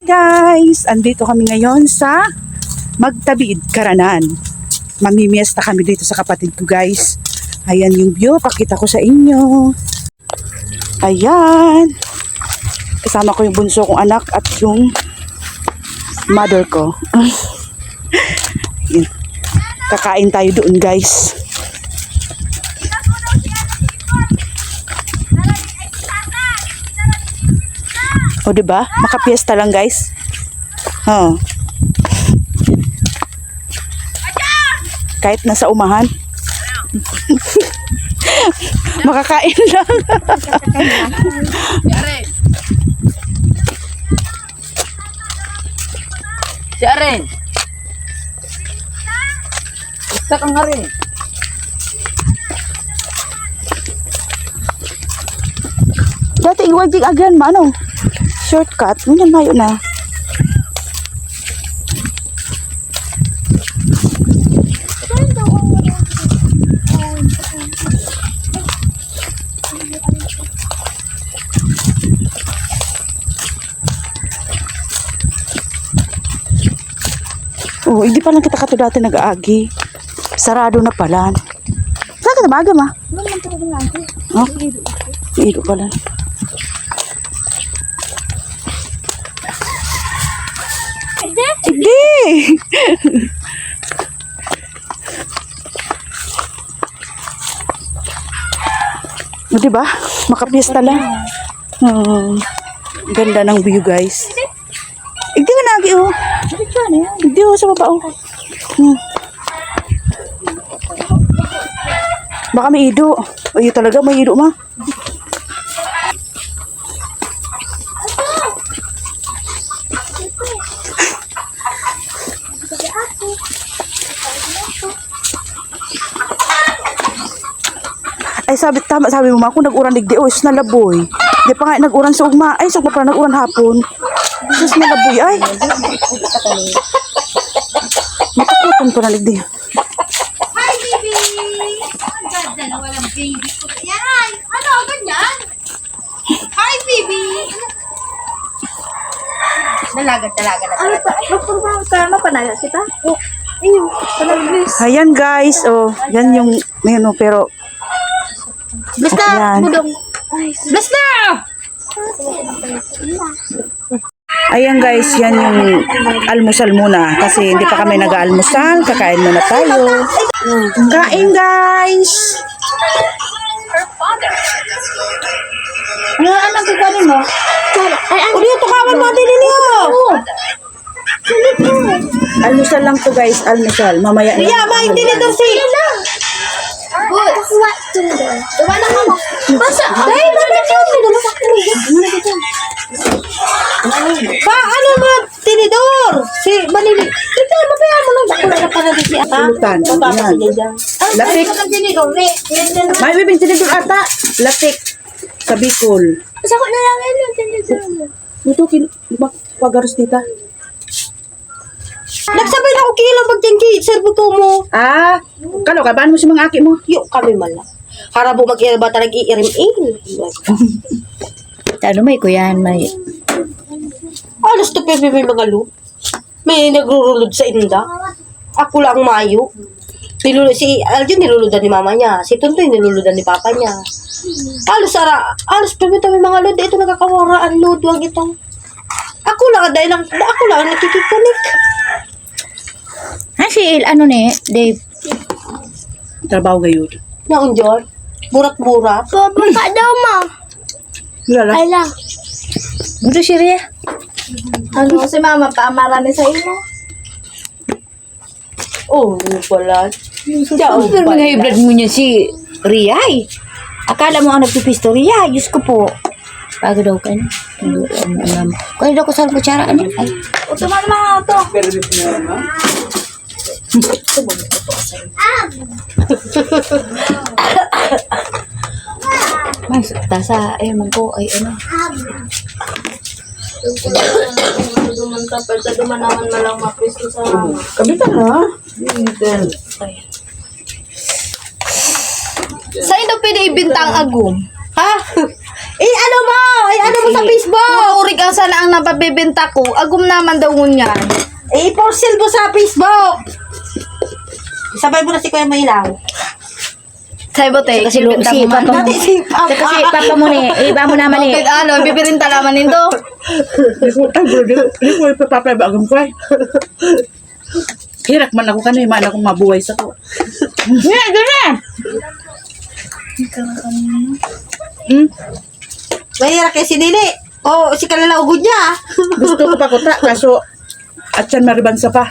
Guys, andito kami ngayon sa Magtabid, Karanan. Mamimiesta kami dito sa kapatid ko guys. Ayan yung view, pakita ko sa inyo. Ayan. Kasama ko yung bunso kong anak at yung mother ko. Kakain tayo doon guys. O, di ba? Makapiesta lang, guys. Oh. Kahit nasa umahan. Makakain lang. Si Aren. Basta kang nga rin. Dati iwajig agyan mano. Shortcut. Ganyan mayo na. Oh, hindi pa lang kita kato dati nag-aagi. Sarado na pala. Saan ka na ma? Oh, iilo pala. Hindi! o, diba? Makapiesta lang. Oh, ganda ng view, guys. Hindi nga nagi, oh. Hindi, oh, sa baba, oh. Hmm. Baka may ido. Ay, talaga, may ido, ma. Ay sabi tama sabi mo ma kung nag-uran digdi oh is nalaboy. Di pa nga nag-uran sa ugma. Ay sa pa nag-uran hapon. Sus nalaboy ay. Matakutan ko na digdi. Hi, baby! Ang ganda na walang baby ko. Yan! Ano? Ganyan? Hi, baby! Dalagat, dalaga na Ano pa? Magpurma ka, mapanaya kita? Oh, ayun. Ayan guys, oh, yan yung menu pero Bless na, Ayan. budong. Bless na! ayan guys, yan yung almusal muna kasi hindi pa kami nag-almusal, kakain muna tayo. Kain guys. ano ang nagkakanin mo? Uli, tukawan mo din niyo. Almusal lang to guys, almusal. Mamaya na. Yeah, maintindihan si. Good. Kakuha. Tumdo. Diba na mo? Basa. Ay, bakit yun? Dala sa Pa, ano ba, tinidor? Si Manili. Ito, mabayan mo lang. Bakula na pala di si Ata. Pulutan, yan. Latik. May bibing tinidor ata. Latik. Sa Bicol. Basta ko na lang yun. Tinidor. Ito. Pagaros tita. Nagsabay na ako kilo magtingki. Serbo to mo. Ah, kalo ka, mo si mga aki mo? Yo, kami man lang. Harabo mag-iirba talaga i-irim-in. Ano may kuyan, may... Alas to pepe may mga lu. May nagrurulod sa inda. Ako lang mayo. Nilulod, si Aljon niluludan ni mama niya. Si Tuntoy niluludan ni papa niya. Alos ara, alos pepe may mga lod. Ito nakakawaraan lod. Wag ito. Ako lang, dahil lang, ako lang nakikikunik. Si Il, ano ni, Dave? Trabaho gayon. Naon John? Burat-burat. Papa ka daw, ma. Lala. Ala. Budo si Ria. Ano si mama, paamarami sa imo? Oh, pala. Ciao, Pero mga hybrid mo niya si Ria eh. Akala mo ang nagpipisto Ria, Diyos ko po. Bago daw ka na. Kaya daw ko sa kutsara, ano? Ay, Ito man ito. mas, tasa, ay, ko, ay, ano. Dumanta pa sa dumanaman malang mapisto sa Kabitan ha? Sa ino pwede ibintang agum? Ha? Eh, ano mo? Eh, ano mo sa Facebook? Urig ang sana ang napabibenta ko. Agum naman daw ngunyan. Eh, for sale mo sa Facebook. Sabay mo na si Kuya Mailaw. Say bote. Kasi lo, si papa mo. Dati si Papa. Kasi papa mo ni, iba mo naman eh. ano, bibirinta naman nito. Di ko, di ko, di ko ba ay. Hirak man ako kanay, man akong mabuhay sa ko. Nga, ganyan. Hmm, Mahirap kay si Nini. Oh, si Kalala ugod niya. gusto ko pa kuta, kaso, at yan maribansa pa.